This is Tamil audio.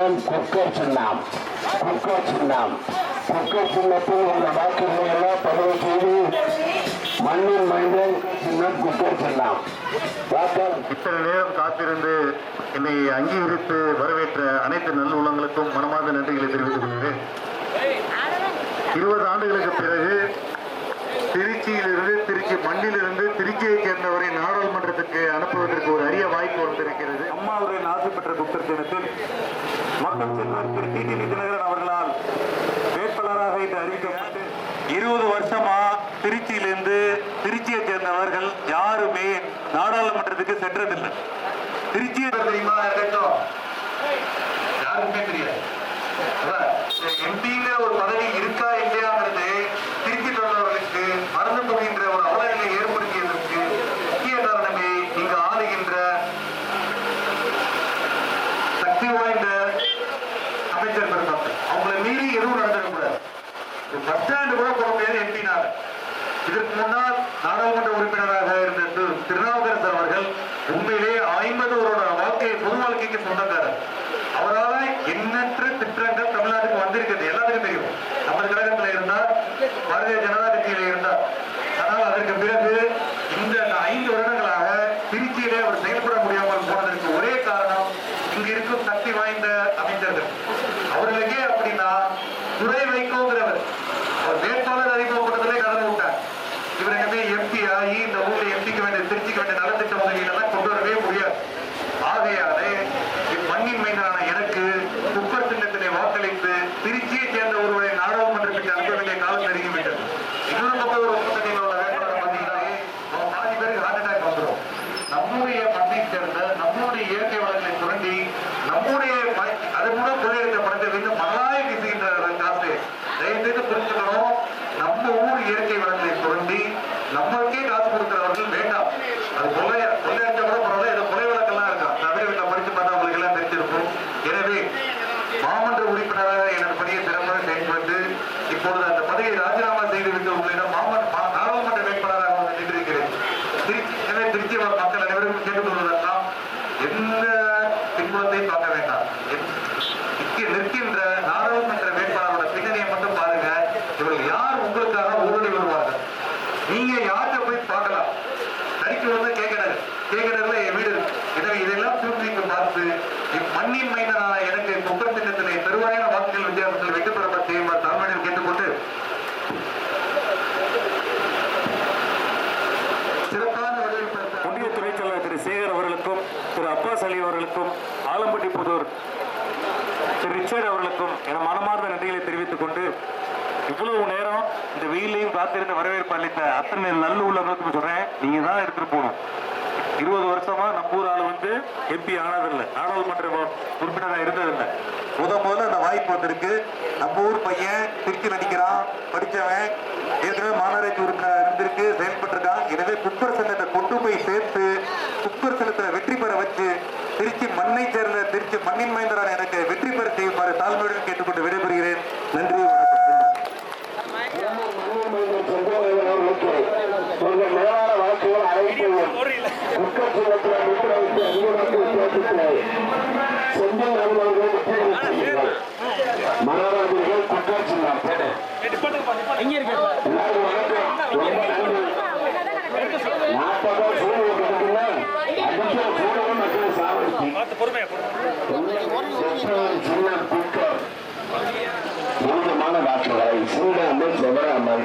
குக்கர் சின்னம் குக்கர் சின்னம் குக்கர் சின்னத்தில் உள்ள வாக்குகளை எல்லாம் பதிவு செய்து மண்ணின் மனிதன் சின்னம் குக்கர் சின்னம் இத்தனை நேரம் காத்திருந்து என்னை அங்கீகரித்து வரவேற்ற அனைத்து நல்லுள்ளங்களுக்கும் மனமார்ந்த நன்றிகளை தெரிவித்துக் கொள்கிறேன். இருபது ஆண்டுகளுக்கு பிறகு திருச்சியிலிருந்து திருச்சி மண்ணிலிருந்து திருச்சியைச் சேர்ந்தவரை நாடாளுமன்றத்துக்கு அனுப்புவதற்கு ஒரு அரிய வாய்ப்பு வந்திருக்கிறது. அம்மாவுடைய ஆசை பெற்ற புத்தர் தினத்தில் மக்கள் செல்வர் திரு டி டி தினகரன் அவர்களால் வேட்பாளராக இன்று அறிவிக்கப்பட்டு இருபது வருஷமா திருச்சியிலிருந்து திருச்சியை சேர்ந்தவர்கள் யாருமே நாடாளுமன்றத்துக்கு சென்றதில்லை. திருச்சியை தெரியுமா இருக்கட்டும். அமைச்சர் பெருமக்கள் அவங்களை மீறி எதுவும் நடந்துடக்கூடாது பஸ் ஸ்டாண்டு கூட போக முடியாது எம்பினார் இதற்கு முன்னால் நாடாளுமன்ற உறுப்பினராக இருந்த திருநாவுக்கரசர் அவர்கள் உண்மையிலே ஐம்பது வருட வாழ்க்கை பொது வாழ்க்கைக்கு சொந்தக்காரர். அவரால் எண்ணற்ற திட்டங்கள் தமிழ்நாட்டுக்கு வந்திருக்கிறது. எல்லாத்துக்கும் தெரியும். நமது கழகத்தில் இருந்தார் பாரதிய ஜனதா கட்சியில இருந்தார். ஆனால் அதற்கு பிறகு இந்த ஐந்து வருடங்களாக திருச்சியிலே அவர் செயல்பட வேண்டிய கொண்டு வரவே முடியாது. ஆகையாலே மண்ணின் மீதான எனக்கு குப்பர் சின்னத்திலே வாக்களித்து திருச்சியை சேர்ந்த ஒருவரை நாடாளுமன்றத்துக்கு அனுப்ப வேண்டிய காலம் நெருங்கிவிட்டது. இன்னொரு பக்கம் ஒரு கூட்டணியில் உள்ள வேட்பாளர் பார்த்தீங்கன்னா பாதி பேருக்கு ஹார்ட் அட்டாக் வந்துடும் நம்முடைய மண்ணை சேர்ந்த நம்முடைய இயற்கை வளங்களை சுரண்டி நம்முடைய ம- அது கூட கொள்ளையடித்த பணத்தை வைத்து மலாய் வீசுகின்ற காசு. தயவு செய்து புரிஞ்சுக்கணும். நம்ம ஊர் இயற்கை வளங்களை சுரண்டி நம்ம ராஜினாமா உங்களிடம் மாமன்ற நாடாளுமன்ற வேட்பாளராக நின்றிருக்கிறேன். திருச்சி எனவே திருச்சி மக்கள் அனைவரும் கேட்டுக்கொள்வதெல்லாம் எந்த பின்புலத்தையும் பார்க்க வேண்டாம். நிற்கின்ற நாடாளுமன்ற வேட்பாளரோட பின்னணியை மட்டும் பாருங்க. இவர்கள் யார் உங்களுக்காக ஊழலி வருவார்கள் நீங்க யார்கிட்ட போய் பார்க்கலாம். தறிக்கு வந்து கேட்கிறாரு கேட்கிறதுல என் வீடு இருக்கு. எனவே இதெல்லாம் சூழ்நிலைக்கு பார்த்து இம்மண்ணின் மைந்தனான எனக்கு குப்பர் சின்னத்திலே பெருவாயான வாக்குகள் வித்தியாசத்தில் வெற்றி பெறப்பட செய்யுமாறு தலைமையில் கேட்டுக்கொண்டு சிறப்பான வரவேற்பு ஒன்றிய துணைத் தலைவர் திரு சேகர் அவர்களுக்கும் திரு அப்பாஸ் அலி அவர்களுக்கும் ஆலம்பட்டி புதூர் திரு ரிச்சர்ட் அவர்களுக்கும் என மனமார்ந்த நன்றிகளை தெரிவித்துக் கொண்டு இவ்வளவு நேரம் இந்த வெயிலையும் காத்திருந்து வரவேற்பு அளித்த அத்தனை நல்ல உள்ளவங்களுக்கும் சொல்றேன். நீங்க தான் எடுத்துட்டு போகணும். இருபது வருஷமா நம்ம ஊர் ஆளு வந்து எம்பி ஆனதில்லை. நாடாளுமன்ற உறுப்பினராக இருந்ததில்லை. முத முதல்ல அந்த வாய்ப்பு வந்திருக்கு. நம்ம ஊர் பையன் திருச்சி நடிக்கிறான் படிச்சவன் ஏற்கனவே மாநகராட்சி உறுப்பினராக இருந்திருக்கு செயல்பட்டிருக்கான். எனவே குப்பர் சங்கத்தை கொண்டு போய் சேர்த்து குப்பர் சங்கத்தை வெற்றி பெற வச்சு திருச்சி மண்ணை சேர்ந்த திருச்சி மண்ணின் மைந்தரான எனக்கு வெற்றி பெற செய்யுமாறு தாழ்மையுடன் கேட்டுக்கொண்டு விடைபெறுகிறேன். நன்றி வணக்கம். மண்ணின் மைந்தன் செங்கோலையன் அவர்களுக்கு உங்கள் மேலான வாக்குகள் அனைத்தையும் குக்கர் சின்னத்தில் நிற்க வைத்து அங்கீகரித்து வித்தியாசத்தில் செந்தில் அவர்கள் வெற்றி பெற செய்யுங்கள் மனோராஜர்கள் குக்கர் சின்னம் பேரு எல்லாரும் வணக்கம் ரொம்ப நன்றி நாற்பது சூழல் இருக்குதுன்னா அடிக்கிற சூழலும் மக்களை பார்த்து பொறுமையா சின்ன குக்கர் புனிதமான வாக்குகளை சிந்தாமல் செவராமல்